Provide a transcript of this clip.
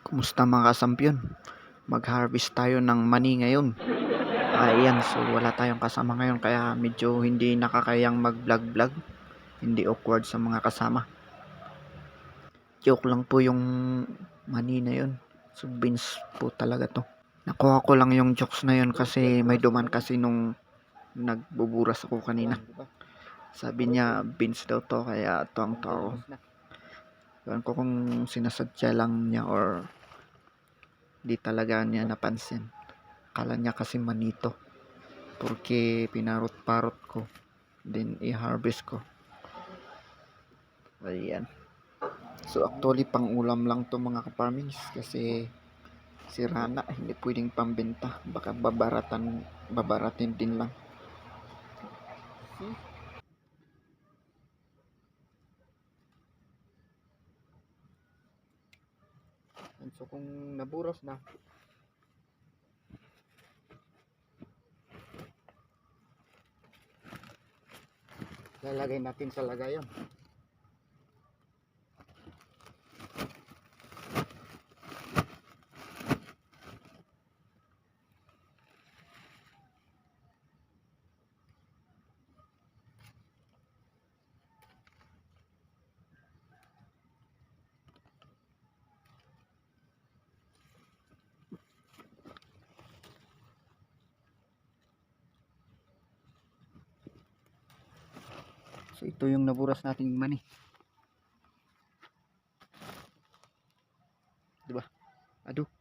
Kumusta mga kasampyon? Mag-harvest tayo ng mani ngayon. Ayan, so wala tayong kasama ngayon kaya medyo hindi nakakayang mag-vlog-vlog. Hindi awkward sa mga kasama. Joke lang po yung mani na yun. So beans po talaga to. Nakuha ko lang yung jokes na yun kasi may duman kasi nung nagbuburas ako kanina. Sabi niya beans daw to kaya tuwang to. Ewan ko kung sinasadya lang niya or di talaga niya napansin. Kala niya kasi manito. Porque pinarot-parot ko. Then i-harvest ko. Ayan. So actually pang ulam lang to mga kaparmings kasi si Rana hindi pwedeng pambenta. Baka babaratan, babaratin din lang. And so kung naburas na, lalagay natin sa lagayan. buras. Ito yung naburas nating mani. Diba? Aduh.